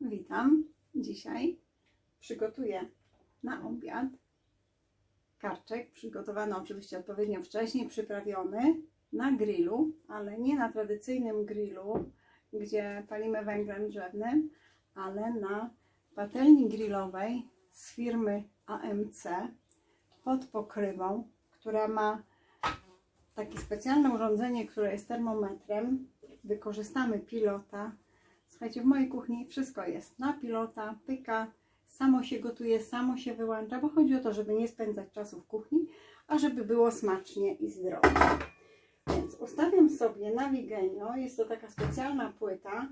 Witam. Dzisiaj przygotuję na obiad karczek, przygotowany oczywiście odpowiednio wcześniej, przyprawiony na grillu, ale nie na tradycyjnym grillu, gdzie palimy węglem drzewnym, ale na patelni grillowej z firmy AMC pod pokrywą, która ma takie specjalne urządzenie, które jest termometrem. Wykorzystamy pilota. Słuchajcie, w mojej kuchni wszystko jest na pilota, pyka, samo się gotuje, samo się wyłącza, bo chodzi o to, żeby nie spędzać czasu w kuchni, a żeby było smacznie i zdrowo. Więc ustawiam sobie na Wigenio, jest to taka specjalna płyta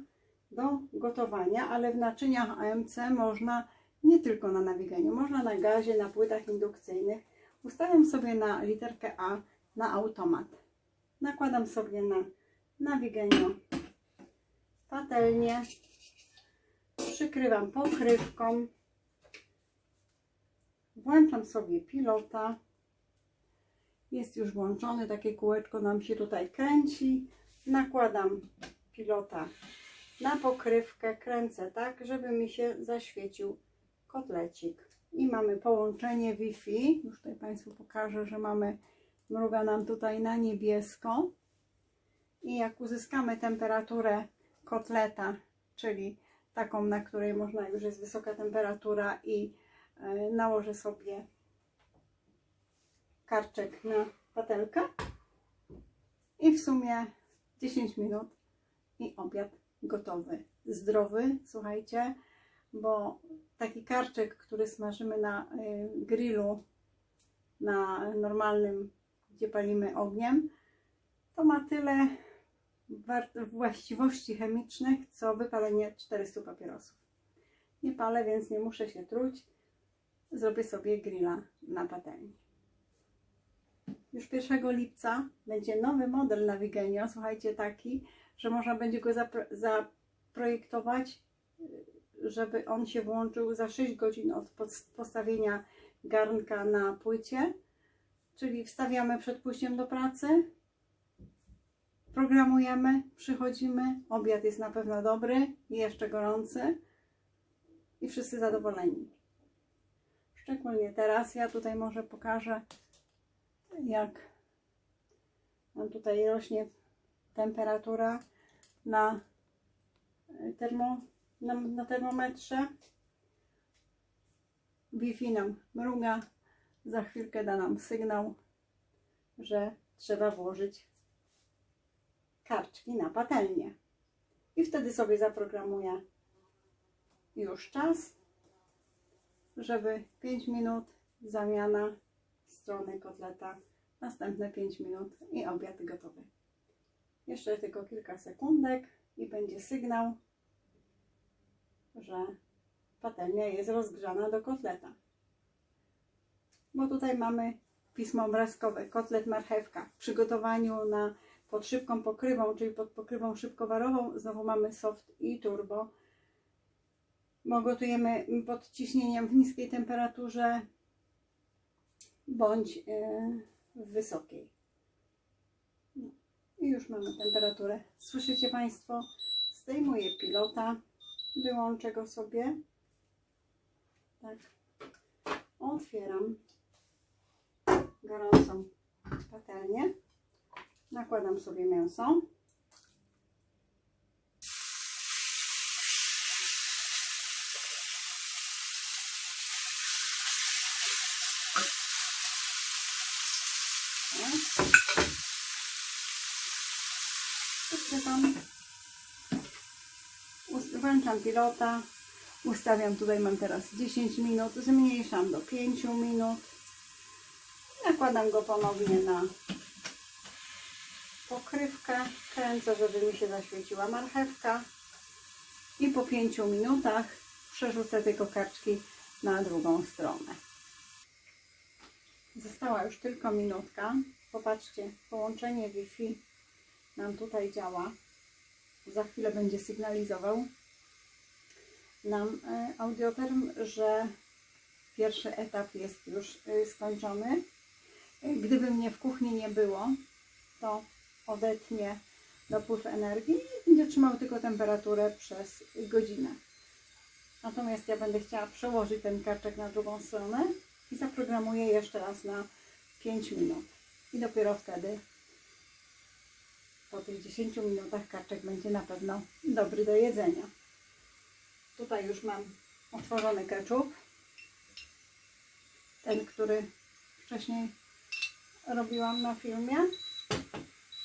do gotowania, ale w naczyniach AMC można nie tylko na nawiganiu, można na gazie, na płytach indukcyjnych. Ustawiam sobie na literkę A na automat. Nakładam sobie na nawigenio patelnię, przykrywam pokrywką, włączam sobie pilota. Jest już włączony, takie kółeczko nam się tutaj kręci. Nakładam pilota na pokrywkę, kręcę tak, żeby mi się zaświecił kotlecik. I mamy połączenie Wi-Fi. Już tutaj Państwu pokażę, że mamy, mruga nam tutaj na niebiesko. I jak uzyskamy temperaturę kotleta, czyli taką, na której można już jest wysoka temperatura i y, nałożę sobie karczek na patelkę i w sumie 10 minut i obiad gotowy. Zdrowy, słuchajcie, bo taki karczek, który smażymy na y, grillu, na normalnym, gdzie palimy ogniem, to ma tyle właściwości chemicznych, co wypalenie 400 papierosów. Nie palę, więc nie muszę się truć. Zrobię sobie grilla na patelni. Już 1 lipca będzie nowy model na Wigenio, słuchajcie, taki, że można będzie go zapro zaprojektować, żeby on się włączył za 6 godzin od postawienia garnka na płycie. Czyli wstawiamy przed pójściem do pracy, programujemy, przychodzimy, obiad jest na pewno dobry, jeszcze gorący i wszyscy zadowoleni. Szczególnie teraz, ja tutaj może pokażę, jak nam tutaj rośnie temperatura na, termo, na, na termometrze. Wi-Fi nam mruga, za chwilkę da nam sygnał, że trzeba włożyć karczki na patelnię. I wtedy sobie zaprogramuję już czas, żeby 5 minut zamiana strony kotleta, następne 5 minut i obiad gotowy. Jeszcze tylko kilka sekundek i będzie sygnał, że patelnia jest rozgrzana do kotleta. Bo tutaj mamy pismo obrazkowe, kotlet marchewka w przygotowaniu na pod szybką pokrywą, czyli pod pokrywą szybkowarową, znowu mamy soft i turbo. Bo gotujemy pod ciśnieniem w niskiej temperaturze bądź e, w wysokiej. I już mamy temperaturę. Słyszycie Państwo? Zdejmuję pilota, wyłączę go sobie. Tak. Otwieram gorącą patelnię. Nakładam sobie mięso. Wkrywam. Włączam pilota. Ustawiam tutaj, mam teraz 10 minut. Zmniejszam do 5 minut. Nakładam go ponownie na pokrywkę, kręcę, żeby mi się zaświeciła marchewka i po 5 minutach przerzucę tylko kaczki na drugą stronę. Została już tylko minutka. Popatrzcie, połączenie Wi-Fi nam tutaj działa. Za chwilę będzie sygnalizował nam e, audioterm, że pierwszy etap jest już e, skończony. E, gdyby mnie w kuchni nie było, to odetnie dopływ energii i będzie trzymał tylko temperaturę przez godzinę. Natomiast ja będę chciała przełożyć ten karczek na drugą stronę i zaprogramuję jeszcze raz na 5 minut. I dopiero wtedy, po tych 10 minutach, karczek będzie na pewno dobry do jedzenia. Tutaj już mam otworzony ketchup. Ten, który wcześniej robiłam na filmie.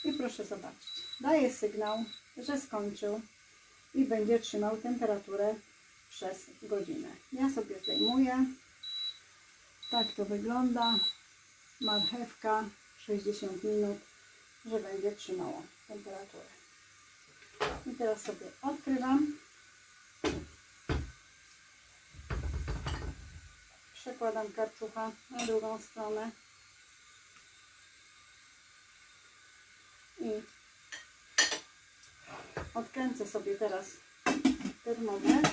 I proszę zobaczyć. Daje sygnał, że skończył i będzie trzymał temperaturę przez godzinę. Ja sobie zdejmuję. Tak to wygląda. Marchewka 60 minut, że będzie trzymała temperaturę. I teraz sobie odkrywam. Przekładam karczucha na drugą stronę. I odkręcę sobie teraz termometr.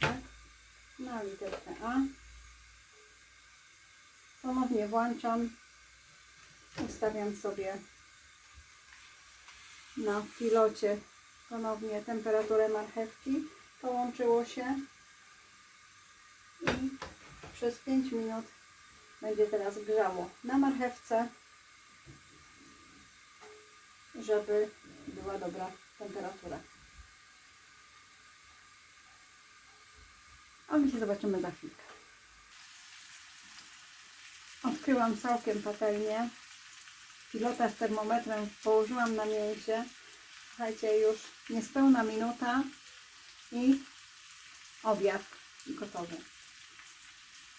Tak, na literkę A. Ponownie włączam. Ustawiam sobie na pilocie ponownie temperaturę marchewki. Połączyło się i przez 5 minut będzie teraz grzało na marchewce, żeby była dobra temperatura. A my się zobaczymy za chwilkę. Odkryłam całkiem patelnię. Pilota z termometrem położyłam na mięsie. Słuchajcie, już niespełna minuta i obiad gotowy.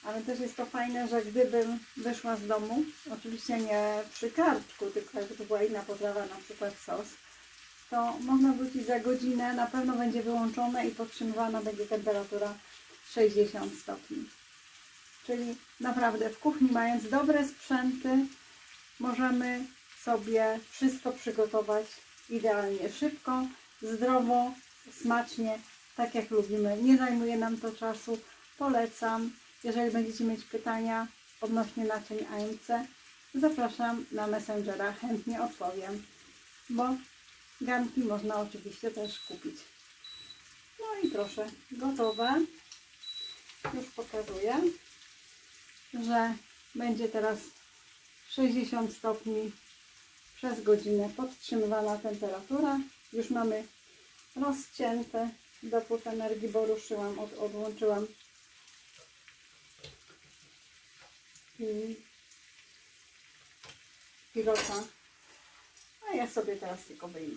Ale też jest to fajne, że gdybym wyszła z domu, oczywiście nie przy karczku, tylko jakby to była inna potrawa, na przykład sos, to można wrócić za godzinę, na pewno będzie wyłączone i podtrzymywana będzie temperatura 60 stopni. Czyli naprawdę w kuchni mając dobre sprzęty, możemy sobie wszystko przygotować idealnie szybko, zdrowo, smacznie, tak jak lubimy. Nie zajmuje nam to czasu. Polecam. Jeżeli będziecie mieć pytania odnośnie naczyń AMC, zapraszam na Messengera, chętnie odpowiem, bo garnki można oczywiście też kupić. No i proszę, gotowe. Już pokazuję, że będzie teraz 60 stopni przez godzinę podtrzymywana temperatura. Już mamy rozcięte dopód energii, bo ruszyłam, od, odłączyłam i pilota. A ja sobie teraz tylko wyjmę.